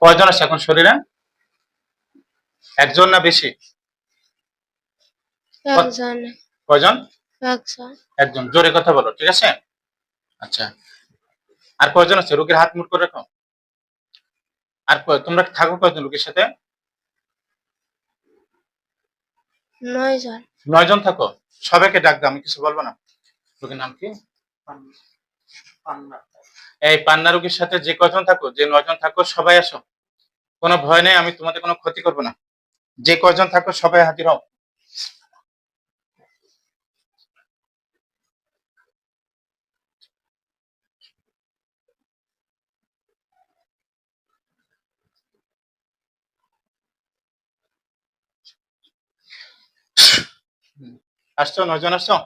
কয়জন আছে এখন শরীরে? একজন না বেশি? একজন। কয়জন? একজন। একজন। জোরে কথা বলো ঠিক আছে? আচ্ছা। আর কয়জন আছে? রোগীর হাত মুট করে রাখো। আর তোমরা থাকো কয়জন রোগীর সাথে? নয় জন থাকো? সবাইকে ডাক দাও আমি কিছু বলব না। রোগীর নাম কি? এই পান্না রোগীর সাথে যে কয়জন থাকো, যে নয়জন থাকো, সবাই আসো। কোনো ভয় নেই, আমি তোমাদের কোনো ক্ষতি করব না। যে কয়জন থাকো, সবাই হাজির হও। আসছো, নয়জন আসছো?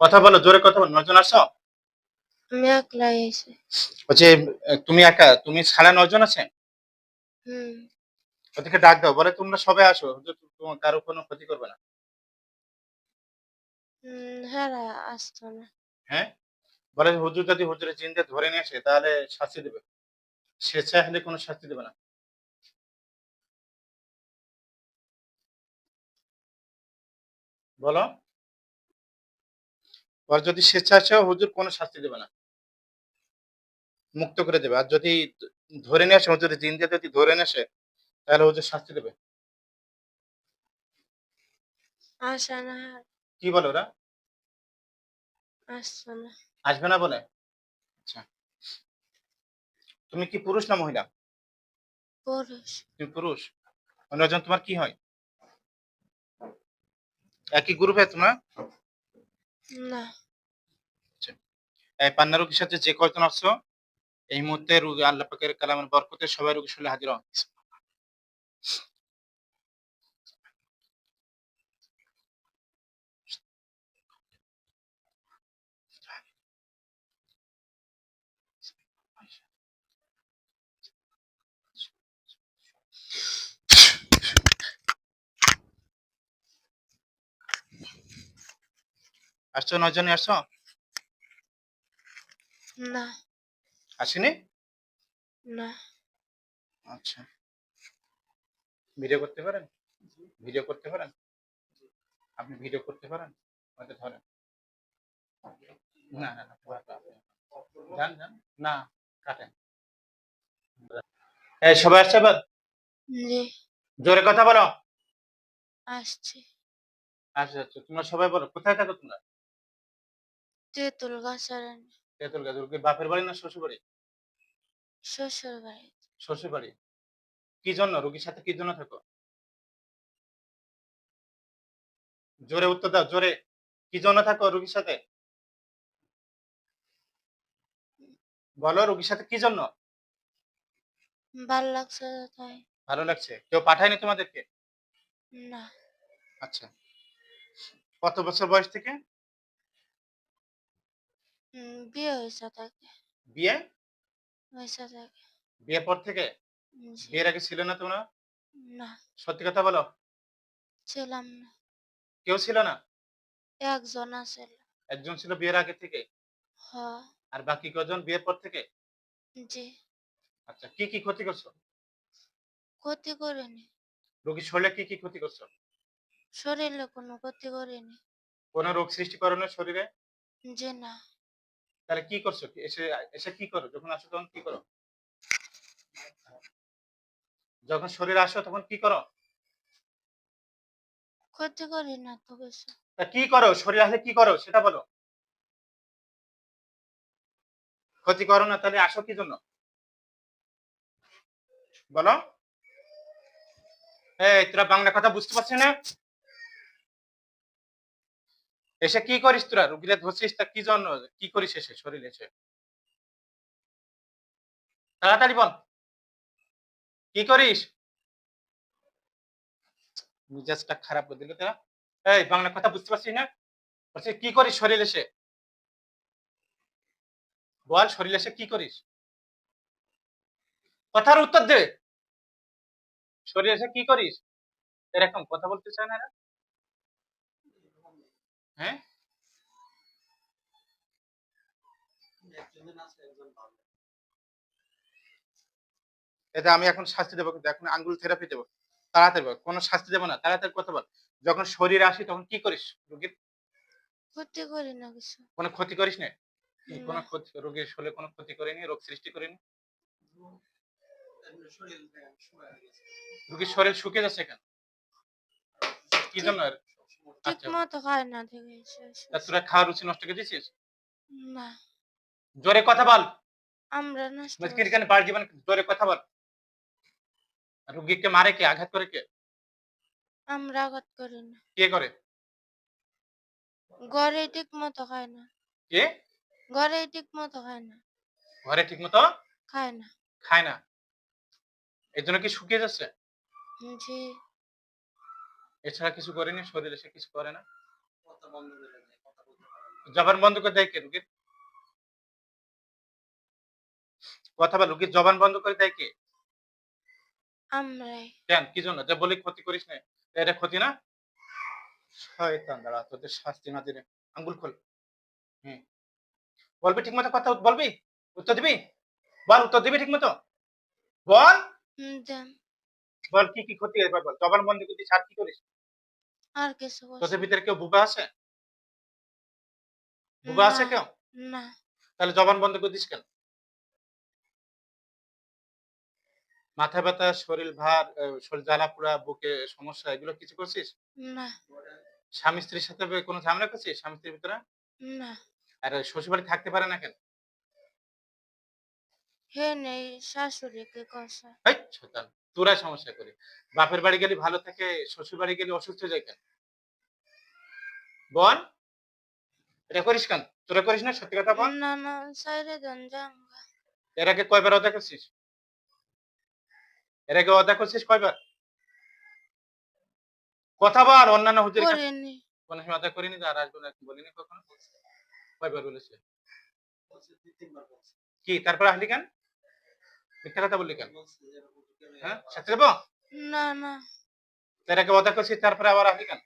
কথা বলো, জোরে কথা বলো নজন আসছো? আমি একলাই এসে। বলছে তুমি একা? তুমি সাড়ে নয়জন আছে হুম। ওদেরকে ডাক দাও বলে তোমরা সবাই আসো তোমার কারও কোনো ক্ষতি করবে না। হ্যাঁ আসতো না। হ্যাঁ? বলে হুজুর যদি হুজুরের জিনদের ধরে নিয়ে আসে তাহলে শাস্তি দেবে। স্বেচ্ছায় হলে কোনো শাস্তি দেবে না। বলো? আর যদি স্বেচ্ছা আসে হুজুর কোনো শাস্তি দেবে না। মুক্ত করে দেবে। আর যদি ধরে নিয়ে আসে হুজুরের জিন দিয়ে যদি ধরে নিয়ে আসে তাহলে হুজুর শাস্তি দেবে। কি বলো ওরা? আসবে না বলে? আচ্ছা। তুমি কি পুরুষ না মহিলা? পুরুষ। তুমি পুরুষ। অন্যজন তোমার কি হয়? একই গ্রুপে তোমরা? না। এই পান্না রোগীর সাথে যে কয়জন আসছো? এই মুহূর্তে রোগী আল্লাহ পাকের কালামের বরকতে সবাই রুগী শুলে হাজির হও আসছো, নয়জনই আসছো? না। আসেনি? না। আচ্ছা। ভিডিও করতে পারেন? ভিডিও করতে পারেন? আপনি ভিডিও করতে পারেন? হয়তো ধরেন। না না না যান যান। না কাটেন। এই সবাই আসছে এবার? জি। জোরে কথা বলো। আসছে। আচ্ছা আচ্ছা তোমরা সবাই বলো কোথায় থাকো তোমরা? তেঁতুল গাছের তেঁতুল গাছ কি বাপের বাড়ি না শ্বশুর বাড়ি শ্বশুর বাড়ি। শ্বশুর বাড়ি? কি জন্য? রোগীর সাথে কি জন্য থাকো? জোরে উত্তর দাও জোরে। কি জন্য থাকো রোগীর সাথে? বলো রোগীর সাথে কি জন্য? ভালো লাগছে তাই। ভালো লাগছে? কেউ পাঠায়নি তোমাদেরকে? না। আচ্ছা। কত বছর বয়স থেকে? বিয়ে হয়েছে তাকে। বিয়ে? তাকে বিয়ের পর থেকে? জি, বিয়ের আগে ছিল না তোমরা? না। সত্যি কথা বলো। ছিলাম না। কেউ ছিল না? একজন আছিল। একজন ছিল বিয়ের আগে থেকে? হ। আর বাকি কজন বিয়ের পর থেকে? জি। আচ্ছা কি কি ক্ষতি করছ? ক্ষতি করিনি। রোগীর শরীরে কি কি ক্ষতি করছ? শরীরে কোনো ক্ষতি করিনি। কোন রোগ সৃষ্টি করো না শরীরে? যে না। তাহলে কি করছ? এসে এসে কি করো? যখন আসো তখন কি করো? যখন শরীরে আসো তখন কি করো? ক্ষতি করি না তো তা কি করো? শরীর আসলে কি করো? সেটা বলো। ক্ষতি করো না তাহলে আসো কি জন্য? বলো। এই তোরা বাংলা কথা বুঝতে পারছিস না? এসে কি করিস তোরা? রুগীরা ধরছিস তা কি জন্য? কি করিস এসে শরীরে এসে? তাড়াতাড়ি বল। কি করিস? মিজাজটা খারাপ করে দিল তোরা। এই, বাংলা কথা বুঝতে পারছিস না? বলছি, কি করিস শরীর এসে? বল, শরীর এসে কি করিস? কথার উত্তর দে। শরীর এসে কি করিস? এরকম কথা বলতে চায় না এরা? হ্যাঁ? এতে আমি এখন শাস্তি দেবো কিন্তু এখন আঙ্গুল থেরাপি দেবো তাড়াতাড়ি বল কোনো শাস্তি দেবো না তাড়াতাড়ি কথা বল যখন শরীরে আসি তখন কি করিস রোগীর? ক্ষতি করি না কিছু। কোনো ক্ষতি করিস না? কোনো ক্ষতি রোগীর শরীরে কোনো ক্ষতি করিনি রোগ সৃষ্টি করিনি? রোগীর শরীর শুকিয়ে যাচ্ছে কেন? কি জন্য? ঠিক আচ্ছা। মতো খায় না শেষ তা তোরা খাওয়ার রুচি নষ্ট করে দিয়েছিস না। জোরে কথা বল। আমরা নষ্ট মুশকিল কেন বাড় জীবন জোরে কথা বল। রোগীকে মারে কে? আঘাত করে কে? আমরা আঘাত করি না। কে করে? ঘরে ঠিক মতো খায় না। কে? ঘরে ঠিক মতো খায় না। ঘরে ঠিক মতো খায় না। খায় না। এই জন্য কি শুকিয়ে যাচ্ছে? জি। এছাড়া কিছু করেনি শরীরে সে কিছু করে না। জবান বন্ধ করে দেয় কে রুগীর? কথা বল রুগীর জবান বন্ধ করে দেয় কে? আমরাই। কেন কি জন্য? যে বলি ক্ষতি করিস না এটা ক্ষতি না? শয়তান দাঁড়া তোদের শাস্তি না দিলে। আঙ্গুল খোল। হুম। বলবি ঠিক মতো কথা বলবি? উত্তর দিবি? বল উত্তর দিবি ঠিক মতো বল বল কি কি ক্ষতি এবার বল জবান বন্ধ করে দিস আর কি করিস? আর কিছু তোদের ভিতরে কেউ বুবা আছে? বুবা আছে কেউ? না। তাহলে জবান বন্ধ করে দিস কেন? মাথা ব্যথা শরীর ভার শরীর জ্বালা পোড়া বুকে সমস্যা এগুলো কিছু করছিস? না। স্বামী স্ত্রীর সাথে কোনো ঝামেলা করছিস স্বামী স্ত্রীর ভিতরে? না। আর শ্বশুর বাড়ি থাকতে পারে না কেন? হে নেই শাশুড়িকে কষা এই শয়তান। তোরা সমস্যা করি। বাপের বাড়ি গেলে ভালো থাকে শ্বশুর বাড়ি গেলে অসুস্থ যায় কেন? বল এটা করিস কেন? তোরা করিস না? সত্যি কথা বল। না না সাইরে দেন এর আগে কয়বার অদা করছিস? এর আগে অদা করছিস কয়বার? কথা বল অন্যান্য হুজুর করিনি। কোনো সময় অদা করিনি আর আসব না বলিনি কখনো। কয়বার বলেছে। কি তারপর আসলি কেন? মিথ্যা কথা বললি কেন? হ্যাঁ? সাথে দেবো না না। তোর অদা করছিস তারপরে আবার আসলি কেন?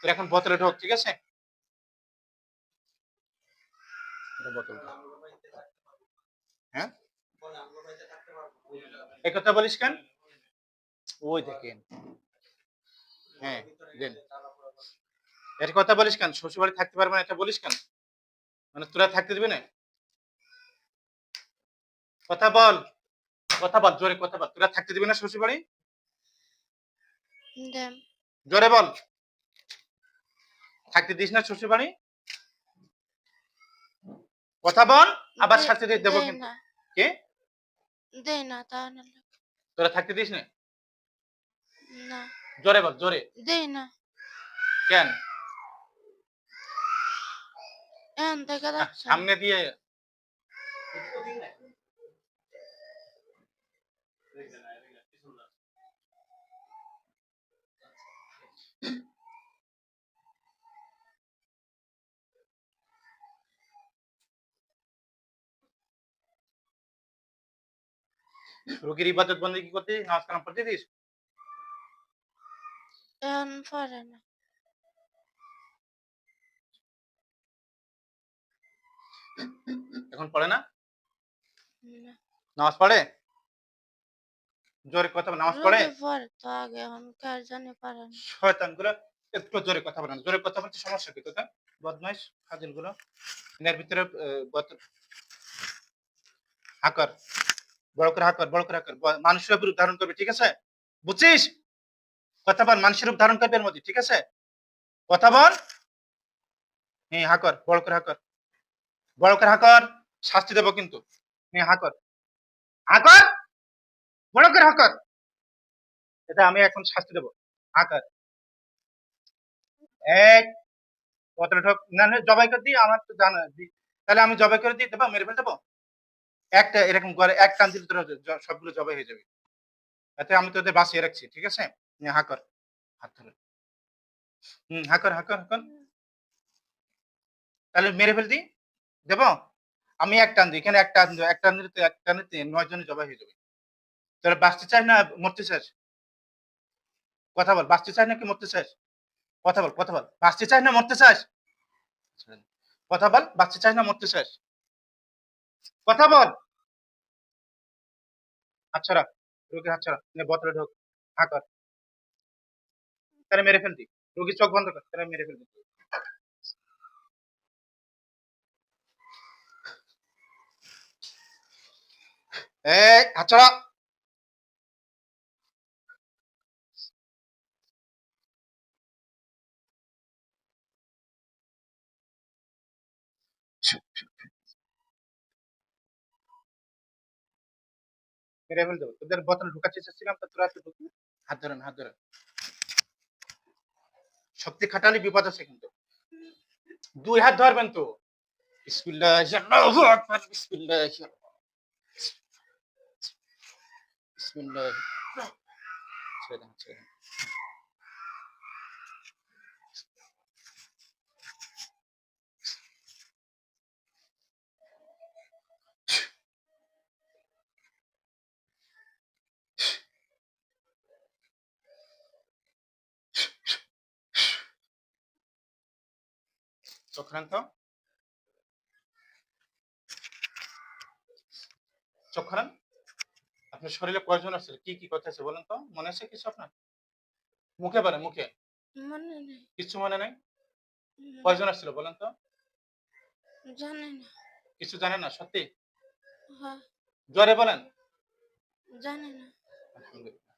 তোর এখন বোতলে ঢোক ঠিক আছে? হ্যাঁ? এই কথা বলিস কেন? ওই দেখেন। হ্যাঁ দেন। এর কথা বলিস কেন? শ্বশুর বাড়ি থাকতে পারবে না এটা বলিস কেন? মানে তোরা থাকতে দিবি না? কথা বল। কথা বল জোরে কথা বল। তোরা থাকতে দিবি না শ্বশুর বাড়ি জোরে বল। থাকতে দিস না শ্বশুর বাড়ি কথা বল আবার দে- শাস্তি দিয়ে দেবো কিন্তু। না। কে? দেই না তা না তোরা থাকতে দিস না? না। জোরে বল জোরে। দেই না। কেন? সামনে দিয়ে রোগীর ইবাদত বন্দী কি করতে নামাজ কালাম পড়তে দিস এখন না। এখন পড়ে না। নামাজ পড়ে? জোরে কথা নামাজ পড়ে? পরে তো আগে এখন কার জানি পারে না। শয়তানগুলো একটু জোরে কথা বলেন জোরে কথা বলতে সমস্যা কি তোদের? বদমাইশ হাজিরগুলো এর ভিতরে হাকর। বড় করে হাকর বড় করে হাকর মানুষের রূপ ধারণ করবে, ঠিক আছে? বুঝছিস? কথা বল, মানুষের রূপ ধারণ করবে এর মধ্যে, ঠিক আছে? কথা বল। হ্যাঁ হাকর বড় করে হাকর বড় করে হাকর শাস্তি দেবো কিন্তু। হ্যাঁ হাকর হাকর বড় করে হাকর এটা আমি এখন শাস্তি দেবো। হাকর এক ঠক না জবাই করে দিই আমার তো জানা তাহলে আমি জবাই করে দিই দেবো, মেরে ফেলে দেবো? একটা এরকম করে এক টান দিলে সবগুলো জবাই হয়ে যাবে। এতে আমি তোদের বাঁচিয়ে রাখছি ঠিক আছে? নে, হা কর। হাত ধরে। হম হাকর হাকর হাকর তাহলে মেরে ফেল দিই দেবো? আমি এক টান দিই। এখানে এক টান এক টান দিলে এক টানে নয় জনে জবাই হয়ে যাবে। তোরা বাঁচতে চাস না মরতে চাস? কথা বল বাঁচতে চাস নাকি মরতে চাস? কথা বল কথা বল। বাঁচতে চাস না মরতে চাস? কথা বল বাঁচতে চাস না মরতে চাস? কথা বল। আচ্ছা রোগী ঢোক, হা কর। তারা মেরে ফেলতি রোগী চোখ বন্ধ কর তারা মেরে ফেলতি এই মেরে ফেলতে হবে। তোদের বোতল ঢুকাতে চেয়েছিলাম তো তোরা ঢুকবি হাত ধরেন হাত ধরেন। শক্তি খাটালে বিপদ আছে কিন্তু। দুই হাত ধরবেন তো। বিসমিল্লাহ চক্রান্ত। চক্রান্ত? আপনার শরীরে কয়জন আছে? কি কি কথা আছে বলেন তো? মনে আছে কিছু আপনার? মুখে বলেন মুখে। মনে নেই। কিছু মনে নাই? কয়জন আসছিল বলেন তো? জানি না। কিছু জানেন না? সত্যি? হ্যাঁ। জোরে বলেন। জানি না। আলহামদুলিল্লাহ।